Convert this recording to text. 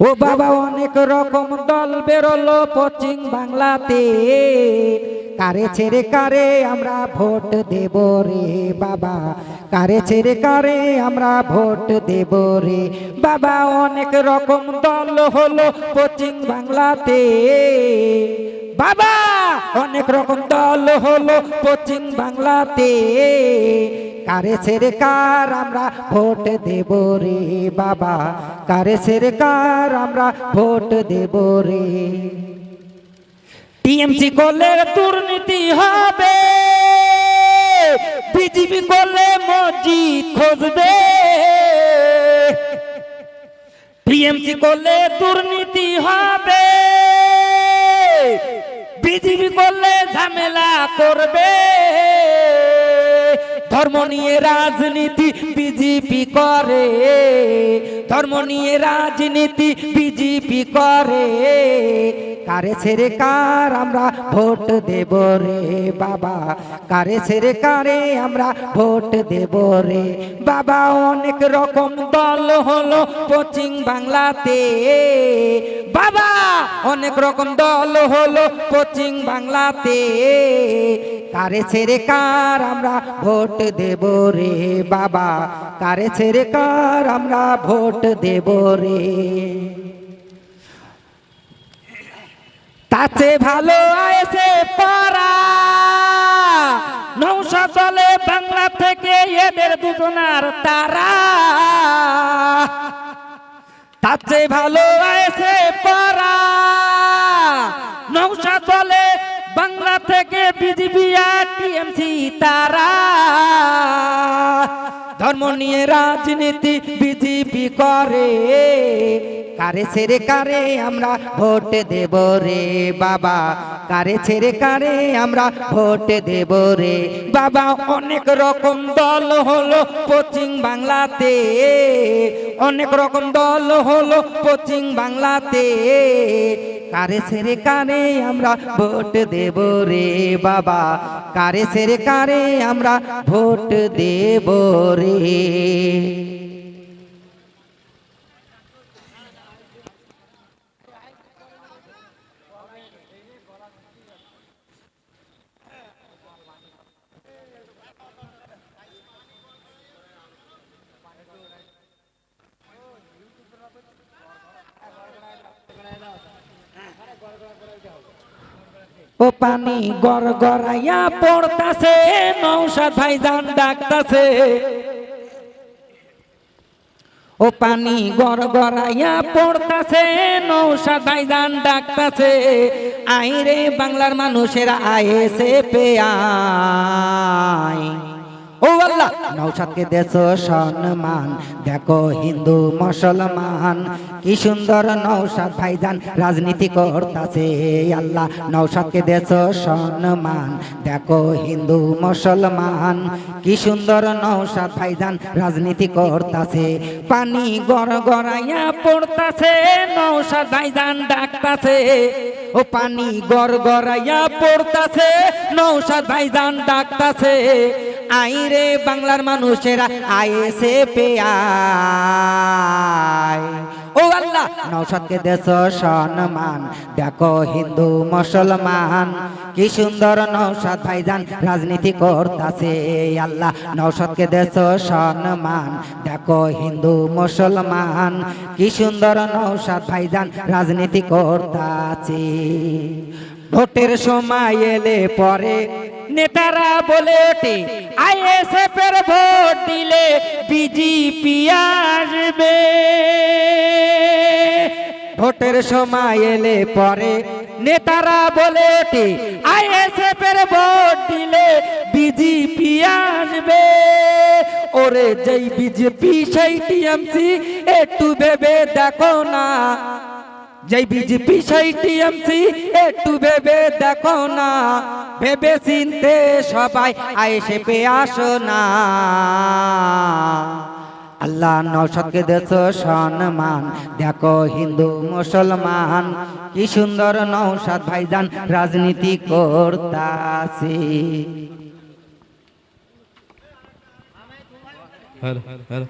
ও বাবা, অনেক রকম দল বেরোলো পশ্চিম বাংলাতে। কারে ছেড়ে কারে আমরা ভোট দেব রে বাবা? কারে ছেড়ে কারে আমরা ভোট দেব রে বাবা? অনেক রকম দল হলো পশ্চিম বাংলাতে। হলো পশ্চিম বাংলাতে। কারে কার আমরা ভোট দেব রে বাবা? কারে কার আমরা ভোট দেব রে? টিএমসি করলে দুর্নীতি হবে। ঝামেলা করবে। ধর্ম নিয়ে রাজনীতি বিজেপি করে। ধর্ম নিয়ে রাজনীতি বিজেপি করে। কারে ছেড়ে কার আমরা ভোট দেব রে বাবা? কারে ছেড়ে কারে আমরা ভোট দেব রে বাবা? অনেক রকম দল হলো পশ্চিম বাংলাতে। বাবা, অনেক রকম দল হলো পশ্চিম বাংলাতে। কারে ছেড়ে কার আমরা ভোট দেব রে বাবা? কারে ছেড়ে কার আমরা ভোট দেব রে? তাতে ভালো আয়েছে পারা নৌশা চলে বাংলা থেকে এদের দুজনার তারা। তাতে ভালো আয়েছে পারা নৌশা চলে বাংলা থেকে বিজেপি আর টিএমসি তারা। ধর্ম নিয়ে রাজনীতি বিজেপি করে। কারে ছেড়ে কারে আমরা ভোট দেব রে বাবা? কারে ছেড়ে কারে আমরা ভোট দেব রে বাবা? অনেক রকম দল হলো পশ্চিম বাংলাতে। অনেক রকম দল হলো পশ্চিম বাংলাতে। কারে সেরে কারে আমরা ভোট দেব রে বাবা? কারে সেরে কারে আমরা ভোট দেব রে? ও পানি গর গড়াইয়া পড়তাছে নৌসাদ ভাইজান ডাকতাছে। ও পানি গর গড়াইয়া পড়তাছে নৌসাদ ভাইজান ডাকতাছে। আইরে বাংলার মানুষেরা আয়েছে পেয়াই। ও আল্লাহ। নৌসাদকে দেশ সম্মান, দেখো হিন্দু মুসলমান। কি সুন্দর নৌসাদ ভাইজান, রাজনীতি করতাছে আল্লাহ। নৌসাদকে দেশ সম্মান, দেখো হিন্দু মুসলমান। কি সুন্দর নৌসাদ ভাইজান, রাজনীতি করতাছে। পানি গড় গড়াইয়া পড়তাছে, নৌসাদ ভাইজান ডাকতাছে। ও পানি গড় গড়াইয়া পড়তাছে, নৌসাদ ভাইজান ডাকতাছে। আইরে বাংলার মানুষেরা আয়েছে পেয়ায় ও আল্লাহ নৌসাদকে দেশ সম্মান। দেখো হিন্দু, মুসলমান, কি সুন্দর নৌসাদ ভাইজান, রাজনীতি করতাছে আল্লাহ। নৌসাদকে দেশ সম্মান। দেখো হিন্দু, মুসলমান, কি সুন্দর নৌসাদ ভাইজান, রাজনীতি করতাছে। ভোটের সময় এলে পরে নেতারা বলে ওঠে, আইএসএফ এর ভোট দিলে বিজেপি আসবে। ভোটের সময় এলে পরে নেতারা বলে ওঠে, আইএসএফ এর ভোট দিলে বিজেপি আসবে। ওরে যেই বিজেপি, সেই টিএমসি, একটু ভেবে দেখো না। যেই বিজেপি, সেই টিএমসি, একটু ভেবে দেখো না। ভেবে চিনতে সবাই আয়েসে পে আসো না। আল্লাহ নৌসদকে দেশ সম্মান, দেখো হিন্দু, মুসলমান, কি সুন্দর নৌসাদ ভাইজান রাজনীতি করতাছে। Hello hello